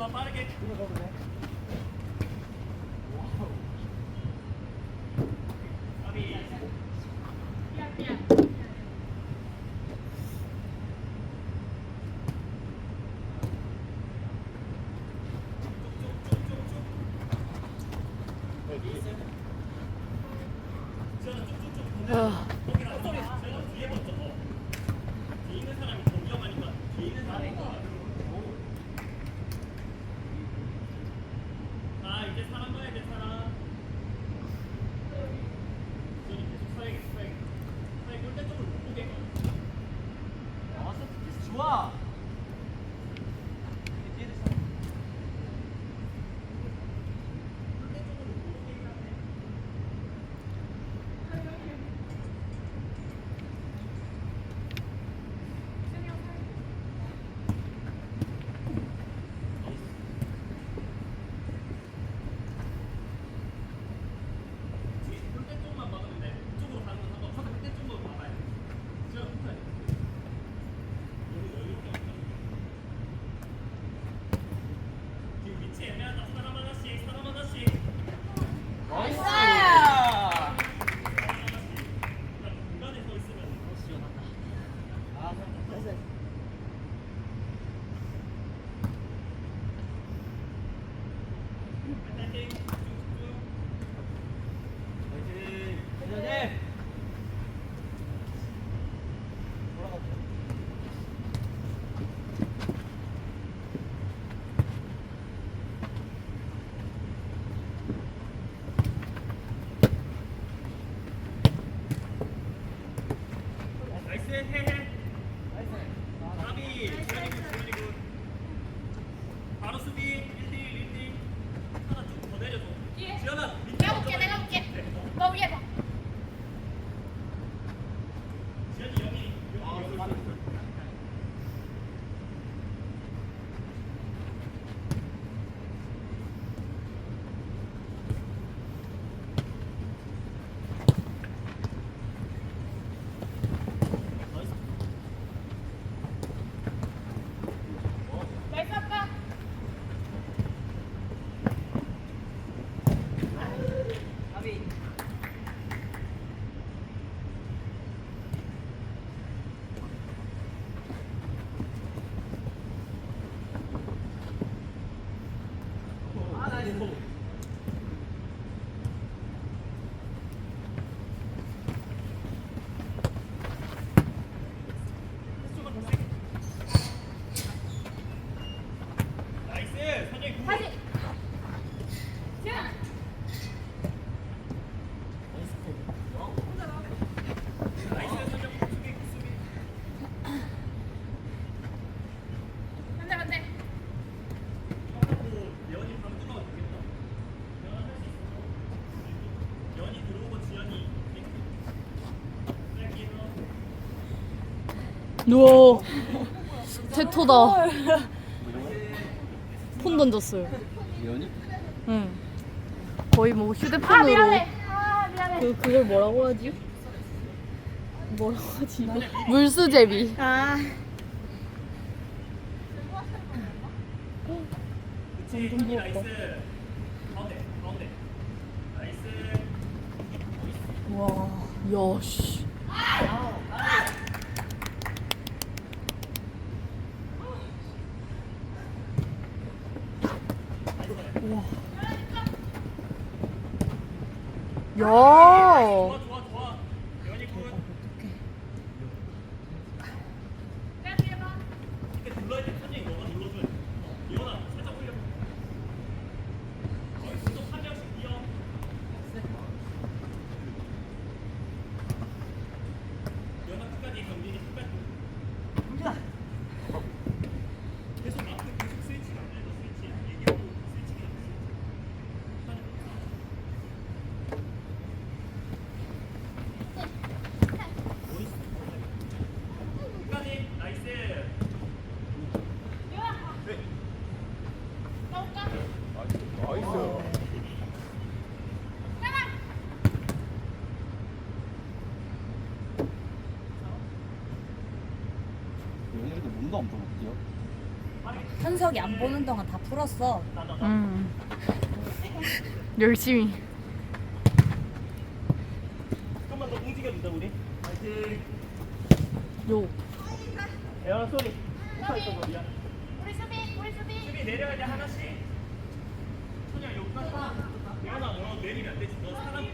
보다 빠르게 들어가고 돼. 뒤에 있는 사람이 더 위험하니까 뒤에 있는 사람이 봐. devoluir. 누워. 대토다 폰 던졌어요 연이? 응 거의 뭐 휴대폰으로 아, 미안해. 아 미안해. 그, 그걸 뭐라고 하지? 뭐라고 하지 이거? 물수제비 아 완전 부럽다 와 야씨 아. 有。 자기도 몸도 엄청 웃겨. 현석이 안 보는 동안 다 풀었어. 음. 열심히. 조금만 더 움직여주자 우리. 파이팅. 요. 에어 소리. 우리 수비, 우리 수비. 수비 내려야 돼 하나씩. 소녀 여기까지. 내가 나 내리면 안 되지. 너 사람.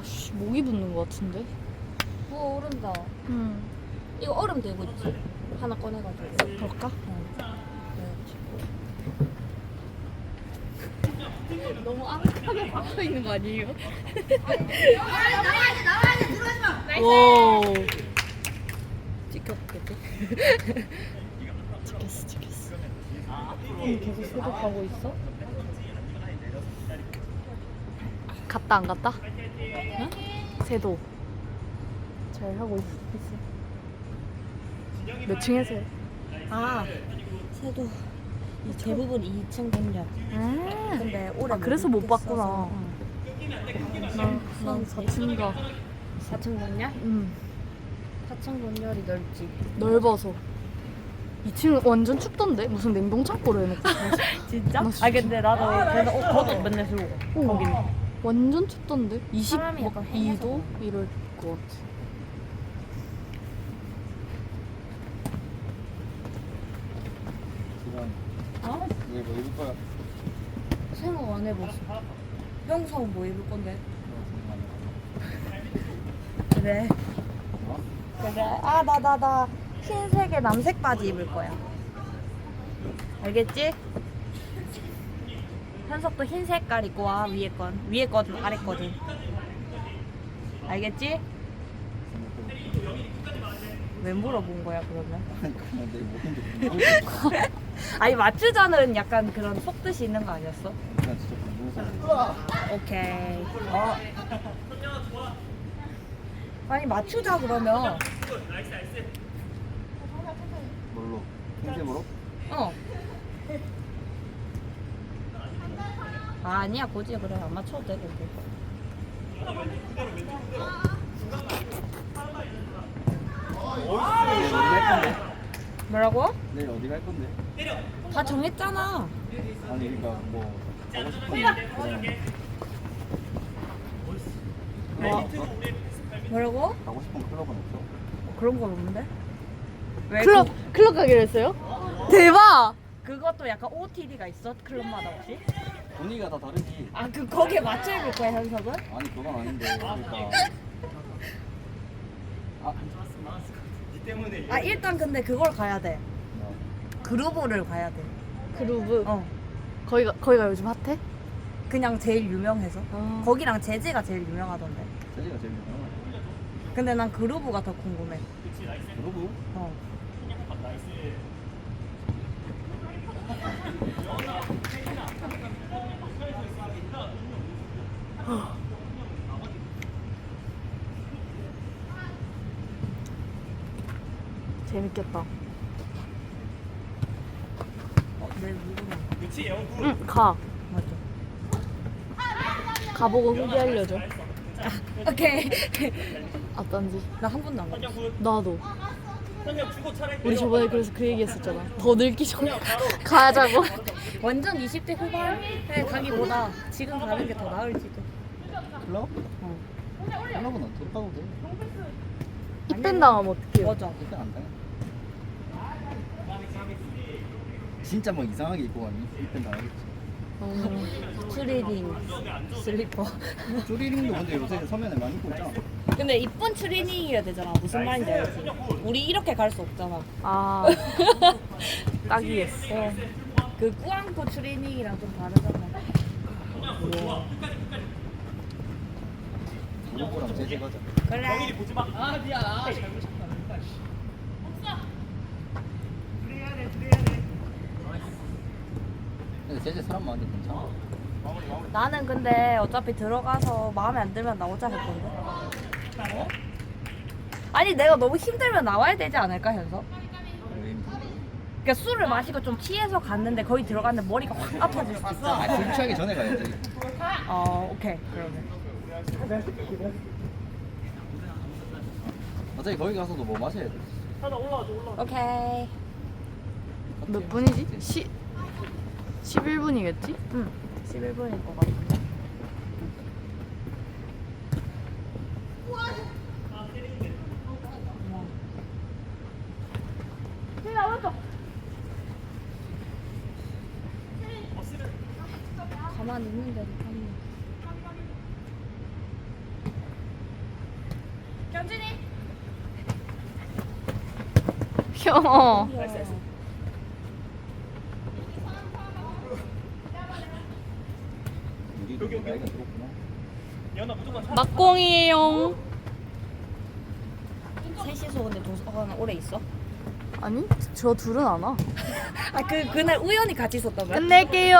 아씨 목이 붓는 것 같은데. 부어 오른다. 음. 이거 얼음 되고 있지? 하나 꺼내가지고. 그럴까? 너무 아늑하게 박혀 있는 거 아니에요? 나와야지 나와야지 들어가지 마 와. 찍혔겠지? 찍혔어, 찍혔어. 음, 계속 소독하고 있어? 갔다 안 갔다? 응? 세도. 잘 하고 있, 있어. 몇 층에서? 해? 아, 새도 이 대부분 2층 경력. 아, 근데 올해 아, 그래서 못. 봤구나. 응. 난, 난 4층가. 4층 경력? 음, 4층 경력이 넓지. 넓어서. 2층 완전 춥던데? 무슨 냉동 창고로 해놓고. 진짜? 나 진짜- 아 근데 나도 그래서 옷 겉옷 맨날 쓰고 오, 거기는. 완전 춥던데? 20, 사람이 막 약간 2도? 이럴 것 같아. 지금 어? 이게 뭐 입을 거야? 생각 안 해봤어. 형성 뭐 입을 건데? 그래. 어? 그래. 아, 나, 나, 나 흰색에 남색 바지 입을 거야. 알겠지? 현석도 흰 색깔 입고 와, 위에 건. 위에 거든, 아래 거든. 알겠지? 왜 물어본 거야, 그러면? 아니 맞추자는 약간 그런 속뜻이 있는 거 아니었어? 오케이. 어. 아니, 맞추자, 그러면. 뭘로? 흰색으로? 어. 아, 아니야, 고지 그래. 안 맞춰도 돼, 근데. 내일 어디 갈 건데? 뭐라고? 내일 어디 갈 건데? 다 정했잖아. 아니 그러니까 뭐 가고 싶은 그런 클럽 없어? 뭐라고? 가고 싶은 클럽은 없어? 그런 건 없는데? 왜? 클럽, 클럽 가기로 했어요? 대박! 그, 그것도 약간 OOTD가 있어? 클럽마다 혹시? 분위기가 다 다르지 아, 그, 거기에 맞춰 입을 거야, 현석은? 아니 그건 아닌데 그러니까 아 니 때문에 아, 일단 근데 그걸 가야 돼. 뭐, 그루브를 가야 돼. 그루브. 어. 거기가, 거기가 요즘 핫해? 그냥 제일 유명해서. 아. 거기랑 제지가 제일 유명하던데. 재즈가 제일 유명한 근데 난 그루브가 더 궁금해. 그러고 어. 재밌겠다. 어. 응, 가. 맞아. 가보고 후기 알려줘. 오케이. 어떤지. 나 한 번도 안. 굿. 나도. 우리 저번에 그래서 그 얘기 했었잖아. 더 늙기 전에 가자고. 완전 20대 후반에 가기보다 지금 가는 게 더 나을지도. 클럽? 어. 클럽은 안 들어가도 돼 입밴 당하면 어떡해요? 맞아. 일단 안 돼. 진짜 뭐 이상하게 입고 가면 이쁜 당하겠지 어, 추리닝 슬리퍼. 쪼리링도 근데 요새 서면에 많이 입고 있잖아 근데 이쁜 추리닝이라 되잖아. 무슨 말인지 알지? 우리 이렇게 갈 수 없잖아. 아. 딱이겠어. 어. 그 꾸안꾸 추리닝이랑 좀 다르잖아. 그 재즈 가자 그래. 아 미안. 아 잘못 근데 재즈 사람 많은데 괜찮아 나는 근데 어차피 들어가서 마음에 안 들면 나오자 할 건데. 아니 내가 너무 힘들면 나와야 되지 않을까 현서? 그러니까 술을 마시고 좀 취해서 갔는데 거기 들어갔는데 머리가 확 아파질 수 있어. 아, 술 취하기 전에 가야지 어 오케이 그러면. 어차피 거기 가서도 뭐 마셔야 돼 하나 올라와줘 올라와 오케이. 몇 분이지? 시 11분이겠지? 응. 11분일 것 같은데. 가만히 있는데도 탐네. 경준이. 무조건 차 막공이에요. 셋이서 근데 도서관 오래 있어? 아니, 저 둘은 안 와. 아 그 그날 우연히 같이 거야? 끝낼게요.